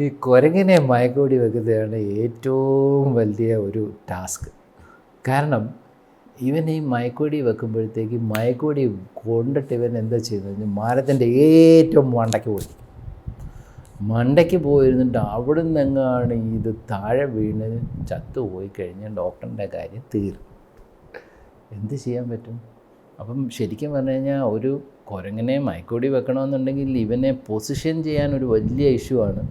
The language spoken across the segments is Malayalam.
ഈ കുരങ്ങിനെ മയക്കോടി വെക്കുന്നതാണ് ഏറ്റവും വലിയ ഒരു ടാസ്ക്. കാരണം ഇവൻ ഈ മയക്കോടി വെക്കുമ്പോഴത്തേക്ക് മയക്കോടി കൊണ്ടിട്ട് ഇവൻ എന്താ ചെയ്യുന്നത് മരത്തിന്റെ ഏറ്റവും മണ്ടയ്ക്ക് പോയി. മണ്ടയ്ക്ക് പോയിരുന്നിട്ട് അവിടെ നിന്നെങ്ങാണ് ഇത് താഴെ വീണ് ചത്തുപോയി കഴിഞ്ഞാൽ ഡോക്ടറിന്റെ കാര്യം തീരും. എന്ത് ചെയ്യാൻ പറ്റും? അപ്പം ശരിക്കും പറഞ്ഞു കഴിഞ്ഞാൽ ഒരു കുരങ്ങനെ മൈക്കോടി വെക്കണമെന്നുണ്ടെങ്കിൽ ഇവനെ പൊസിഷൻ ചെയ്യാൻ ഒരു വലിയ ഇഷ്യൂ ആണ്.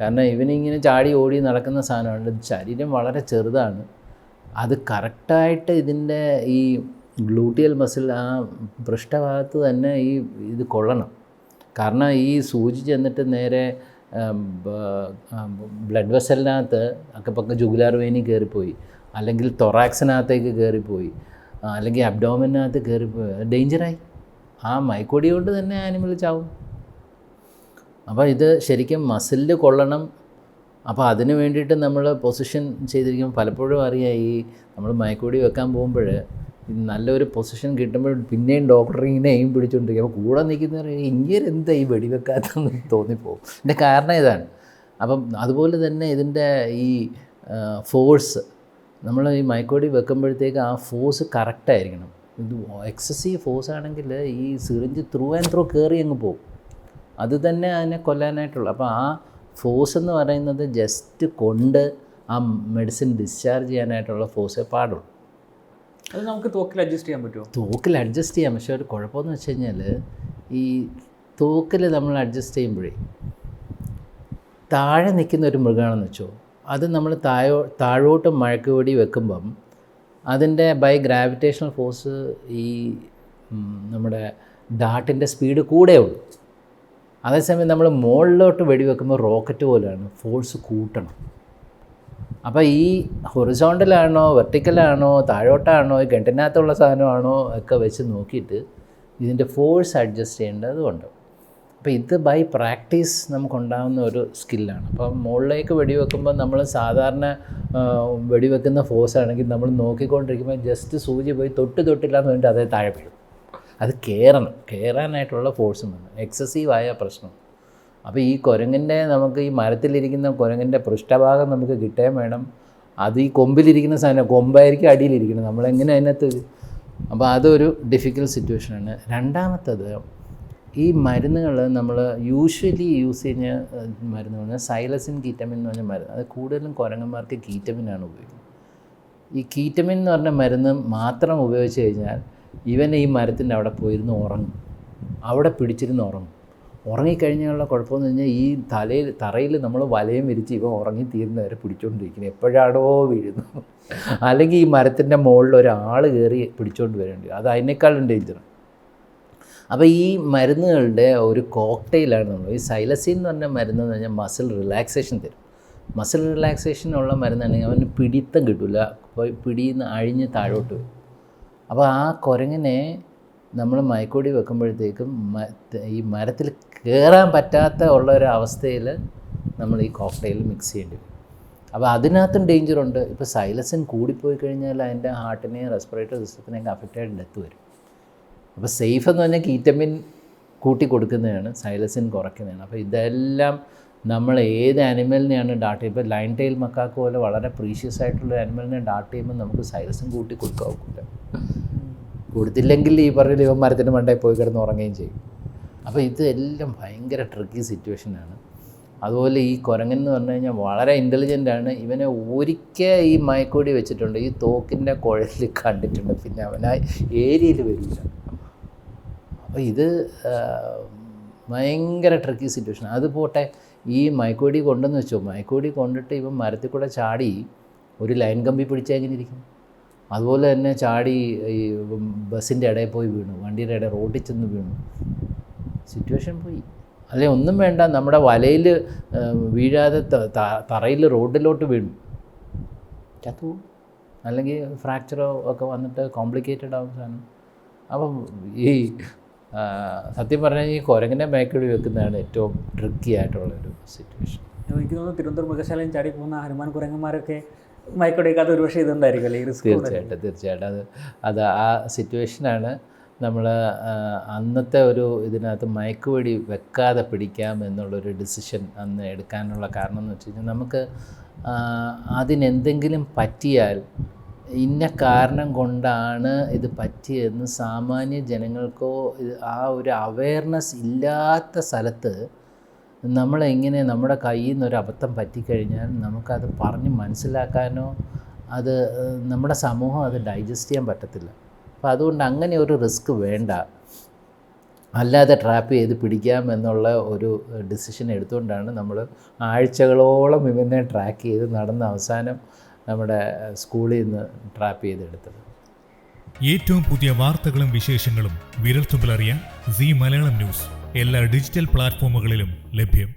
കാരണം ഇവനിങ്ങനെ ചാടി ഓടി നടക്കുന്ന സാധനമാണ്. ശരീരം വളരെ ചെറുതാണ്. അത് കറക്റ്റായിട്ട് ഇതിന്റെ ഈ ഗ്ലൂട്ടിയൽ മസിൽ ആ പൃഷ്ഠഭാഗത്ത് തന്നെ ഈ ഇത് കൊള്ളണം. കാരണം ഈ സൂചി ചെന്നിട്ട് നേരെ ബ്ലഡ് വെസലിനകത്ത് അക്കപ്പക്ക ജുഗുലാർ വേനി കയറിപ്പോയി അല്ലെങ്കിൽ തൊറാക്സിനകത്തേക്ക് കയറിപ്പോയി അല്ലെങ്കിൽ അബ്ഡോമിനകത്ത് കയറിപ്പോയി ഡേഞ്ചറായി ആ മൈക്കൊടി കൊണ്ട് തന്നെ ആനിമൽ ചാവും. അപ്പോൾ ഇത് ശരിക്കും മസിലിൽ കൊള്ളണം. അപ്പോൾ അതിന് വേണ്ടിയിട്ട് നമ്മൾ പൊസിഷൻ ചെയ്തിരിക്കും പലപ്പോഴും അറിയാം ഈ നമ്മൾ മയക്കൂടി വെക്കാൻ പോകുമ്പോൾ നല്ലൊരു പൊസിഷൻ കിട്ടുമ്പോൾ പിന്നെയും ഡോക്ടർ ഇങ്ങനെ എയിം പിടിച്ചുകൊണ്ടിരിക്കും അപ്പോൾ കൂടെ നിൽക്കുന്ന ഇങ്ങനെ എന്താ ഈ വെടിവെക്കാത്തെന്ന് തോന്നിപ്പോവും. ഇതിന്റെ കാരണം ഇതാണ്. അപ്പം അതുപോലെ തന്നെ ഇതിന്റെ ഈ ഫോഴ്സ് നമ്മൾ ഈ മയക്കോടി വെക്കുമ്പോഴത്തേക്ക് ആ ഫോഴ്സ് കറക്റ്റായിരിക്കണം ഇത് എക്സസീവ് ഫോഴ്സ് ആണെങ്കിൽ ഈ സിറിഞ്ച് ത്രൂ ആൻഡ് ത്രൂ കയറി അങ്ങ് പോകും അത് തന്നെ അതിനെ കൊല്ലാനായിട്ടുള്ളൂ. അപ്പോൾ ആ ഫോഴ്സ് എന്ന് പറയുന്നത് ജസ്റ്റ് കൊണ്ട് ആ മെഡിസിൻ ഡിസ്ചാർജ് ചെയ്യാനായിട്ടുള്ള ഫോഴ്സേ പാടുള്ളൂ. അത് നമുക്ക് തോക്കിൽ അഡ്ജസ്റ്റ് ചെയ്യാൻ പറ്റുമോ? തോക്കിൽ അഡ്ജസ്റ്റ് ചെയ്യാം. പക്ഷേ ഒരു കുഴപ്പമെന്ന് വെച്ച് കഴിഞ്ഞാൽ ഈ തോക്കിൽ നമ്മൾ അഡ്ജസ്റ്റ് ചെയ്യുമ്പോഴേ താഴെ നിൽക്കുന്ന ഒരു മൃഗമാണെന്ന് വെച്ചോ അത് നമ്മൾ താഴോ താഴോട്ട് മഴക്കുപൊടി വെക്കുമ്പം അതിന്റെ ബൈ ഗ്രാവിറ്റേഷണൽ ഫോഴ്സ് ഈ നമ്മുടെ ഡാട്ടിന്റെ സ്പീഡ് കൂടെ ഉള്ളൂ. അതേസമയം നമ്മൾ മുകളിലോട്ട് വെടിവെക്കുമ്പോൾ റോക്കറ്റ് പോലെയാണ് ഫോഴ്സ് കൂട്ടണം. അപ്പോൾ ഈ ഹൊറിസോണ്ടലാണോ വെർട്ടിക്കലാണോ താഴോട്ടാണോ ഈ കെട്ടിനകത്തുള്ള സാധനമാണോ ഒക്കെ വെച്ച് നോക്കിയിട്ട് ഇതിന്റെ ഫോഴ്സ് അഡ്ജസ്റ്റ് ചെയ്യേണ്ടതുണ്ട്. അപ്പോൾ ഇത് ബൈ പ്രാക്ടീസ് നമുക്കുണ്ടാകുന്ന ഒരു സ്കില്ലാണ് അപ്പം മുകളിലേക്ക് വെടിവെക്കുമ്പോൾ നമ്മൾ സാധാരണ വെടിവെക്കുന്ന ഫോഴ്സ് ആണെങ്കിൽ നമ്മൾ നോക്കിക്കൊണ്ടിരിക്കുമ്പോൾ ജസ്റ്റ് സൂചി പോയി തൊട്ട് തൊട്ടില്ല എന്ന് പറഞ്ഞിട്ട് അതേ താഴെ വീഴും. അത് കയറണം കയറാനായിട്ടുള്ള ഫോഴ്സും വേണം. എക്സസീവായ പ്രശ്നം. അപ്പോൾ ഈ കുരങ്ങിന്റെ നമുക്ക് ഈ മരത്തിലിരിക്കുന്ന കുരങ്ങിന്റെ പൃഷ്ഠഭാഗം നമുക്ക് കിട്ടുകയും വേണം. അത് ഈ കൊമ്പിലിരിക്കുന്ന സാധനം കൊമ്പായിരിക്കും അടിയിലിരിക്കണം നമ്മളെങ്ങനെ അതിനകത്ത് അപ്പോൾ അതൊരു ഡിഫിക്കൽട്ട് സിറ്റുവേഷനാണ് രണ്ടാമത്തത് ഈ മരുന്നുകൾ നമ്മൾ യൂഷ്വലി യൂസ് ചെയ്യുന്ന മരുന്ന് പറഞ്ഞാൽ സൈലസിൻ കീറ്റമിൻ എന്ന് പറഞ്ഞ മരുന്ന്. അത് കൂടുതലും കുരങ്ങന്മാർക്ക് കീറ്റമിനാണ് ഉപയോഗിക്കുന്നത്. ഈ കീറ്റമിൻ എന്ന് പറഞ്ഞ മരുന്ന് മാത്രം ഉപയോഗിച്ച് കഴിഞ്ഞാൽ ഇവൻ ഈ മരത്തിന്റെ അവിടെ പോയിരുന്ന് ഉറങ്ങും. അവിടെ പിടിച്ചിരുന്ന് ഉറങ്ങും. ഉറങ്ങിക്കഴിഞ്ഞാലുള്ള കുഴപ്പമെന്ന് കഴിഞ്ഞാൽ ഈ തലയിൽ തറയിൽ നമ്മൾ വലയം വിരിച്ച് ഇവ ഉറങ്ങി തീരുന്നവരെ പിടിച്ചുകൊണ്ടിരിക്കുന്നത് എപ്പോഴാടോ വീഴുന്നു. അല്ലെങ്കിൽ ഈ മരത്തിന്റെ മുകളിൽ ഒരാൾ കയറി പിടിച്ചുകൊണ്ട് വരേണ്ടി വരും. അത് അതിനേക്കാളും ഡേഞ്ചർ അപ്പോൾ ഈ മരുന്നുകളുടെ ഒരു കോക്ടെയിലാണ് നമ്മൾ ഈ സൈലസിൻ എന്ന് പറഞ്ഞ മരുന്ന് എന്ന് പറഞ്ഞാൽ മസിൽ റിലാക്സേഷൻ തരും. മസിൽ റിലാക്സേഷൻ ഉള്ള മരുന്നാണെങ്കിൽ അവന് പിടിത്തം കിട്ടില്ല പിടിയിൽ നിന്ന് അഴിഞ്ഞ് താഴോട്ട് വരും. അപ്പോൾ ആ കുരങ്ങിനെ നമ്മൾ മയക്കോടി വെക്കുമ്പോഴത്തേക്കും ഈ മരത്തിൽ കയറാൻ പറ്റാത്ത ഉള്ള ഒരു അവസ്ഥയിൽ നമ്മൾ ഈ കോക്ടെയിൽ മിക്സ് ചെയ്യേണ്ടി വരും. അപ്പോൾ അതിനകത്തും ഡേഞ്ചറുണ്ട് ഇപ്പോൾ സൈലസിൻ കൂടിപ്പോയി കഴിഞ്ഞാൽ അതിന്റെ ഹാർട്ടിനെയും റെസ്പിറേറ്ററി സിസ്റ്റത്തിനെയൊക്കെ അഫക്റ്റായിട്ട് ഡെത്ത് വരും. അപ്പോൾ സേഫ് എന്ന് പറഞ്ഞാൽ കീറ്റമിൻ കൂട്ടി കൊടുക്കുന്നതാണ് സൈലസിൻ കുറയ്ക്കുന്നതാണ്. അപ്പോൾ ഇതെല്ലാം നമ്മൾ ഏത് ആനിമലിനെയാണ് ഡാട്ട് ചെയ്യുമ്പോൾ ലൈൻ ടൈൽ മക്കാക്ക് പോലെ വളരെ പ്രീഷ്യസ് ആയിട്ടുള്ള ആനിമലിനെ ഡാട്ട് ചെയ്യുമ്പോൾ നമുക്ക് സൈലസും കൂട്ടി കൊടുക്കാൻ കൊടുത്തില്ലെങ്കിൽ ഈ പറഞ്ഞ ഇവൻ മരത്തിന്റെ മണ്ടയിൽ പോയി കിടന്ന് ഉറങ്ങുകയും ചെയ്യും. അപ്പോൾ ഇതെല്ലാം ഭയങ്കര ട്രിക്കി സിറ്റുവേഷനാണ് അതുപോലെ ഈ കുരങ്ങൻ എന്ന് പറഞ്ഞു കഴിഞ്ഞാൽ വളരെ ഇന്റലിജന്റ് ആണ്. ഇവനെ ഒരിക്കൽ ഈ മയക്കോടി വെച്ചിട്ടുണ്ട്. ഈ തോക്കിന്റെ കുഴലിൽ കണ്ടിട്ടുണ്ട്. പിന്നെ അവനായി ഏരിയയിൽ വരില്ല. അപ്പോൾ ഇത് ഭയങ്കര ട്രിക്കി സിറ്റുവേഷൻ അത് പോട്ടെ ഈ മൈക്കോടി കൊണ്ടെന്ന് വെച്ചോ. മൈക്കോടി കൊണ്ടിട്ട് ഇപ്പം മരത്തിൽ കൂടെ ചാടി ഒരു ലൈൻ കമ്പി പിടിച്ചാൽ എങ്ങനെ ഇരിക്കും? അതുപോലെ തന്നെ ചാടി ഈ ബസ്സിന്റെ ഇടയിൽ പോയി വീണു. വണ്ടിയുടെ ഇടയിൽ റോഡിൽ ചെന്ന് വീണു. സിറ്റുവേഷൻ പോയി. അല്ലെ ഒന്നും വേണ്ട. നമ്മുടെ വലയിൽ വീഴാതെ തറയിൽ റോഡിലോട്ട് വീണു. ചത്തു. അല്ലെങ്കിൽ ഫ്രാക്ചറോ ഒക്കെ വന്നിട്ട് കോംപ്ലിക്കേറ്റഡ് ആവും സാധനം. അപ്പം ഈ സത്യം പറഞ്ഞാൽ ഈ കുരങ്ങിന്റെ മേക്കടി വെക്കുന്നതാണ് ഏറ്റവും ട്രിക്കി ആയിട്ടുള്ളൊരു സിറ്റുവേഷൻ എനിക്ക് തോന്നുന്നു തിരുവനന്തപുരം മൃഗശാലയും ചാടി പോകുന്ന ഹനുമാൻ കുരങ്ങന്മാരൊക്കെ മയക്കൊടിക്കാത്ത ഒരുപക്ഷെ ഇതുണ്ടായിരിക്കും ഈ റിസ്ക് തീർച്ചയായിട്ടും തീർച്ചയായിട്ടും. അത് അത് ആ സിറ്റുവേഷനാണ് നമ്മൾ അന്നത്തെ ഒരു ഇതിനകത്ത് മയക്കുവെടി വെക്കാതെ പിടിക്കാം എന്നുള്ളൊരു ഡിസിഷൻ അന്ന് എടുക്കാനുള്ള കാരണം എന്ന് വെച്ച് കഴിഞ്ഞാൽ നമുക്ക് അതിനെന്തെങ്കിലും പറ്റിയാൽ ഇന്ന കാരണം കൊണ്ടാണ് ഇത് പറ്റിയതെന്ന് സാമാന്യ ജനങ്ങൾക്കോ ആ ഒരു അവയർനെസ് ഇല്ലാത്ത സ്ഥലത്ത് നമ്മളെങ്ങനെ നമ്മുടെ കയ്യിൽ നിന്ന് ഒരു അബദ്ധം പറ്റിക്കഴിഞ്ഞാൽ നമുക്കത് പറഞ്ഞ് മനസ്സിലാക്കാനോ അത് നമ്മുടെ സമൂഹം അത് ഡൈജസ്റ്റ് ചെയ്യാൻ പറ്റത്തില്ല. അപ്പോൾ അതുകൊണ്ട് അങ്ങനെ ഒരു റിസ്ക് വേണ്ട. അല്ലാതെ ട്രാപ്പ് ചെയ്ത് പിടിക്കാം എന്നുള്ള ഒരു ഡിസിഷൻ എടുത്തുകൊണ്ടാണ് നമ്മൾ ആഴ്ചകളോളം ഇവനെ ട്രാക്ക് ചെയ്ത് നടന്ന അവസാനം നമ്മുടെ സ്കൂളിൽ നിന്ന് ട്രാപ്പ് ചെയ്തെടുത്തത്. ഏറ്റവും പുതിയ വാർത്തകളും വിശേഷങ്ങളും വിരൽത്തുമ്പിലറിയാൻ സി മലയാളം ന്യൂസ് എല്ലാ ഡിജിറ്റൽ പ്ലാറ്റ്ഫോമുകളിലും ലഭ്യം.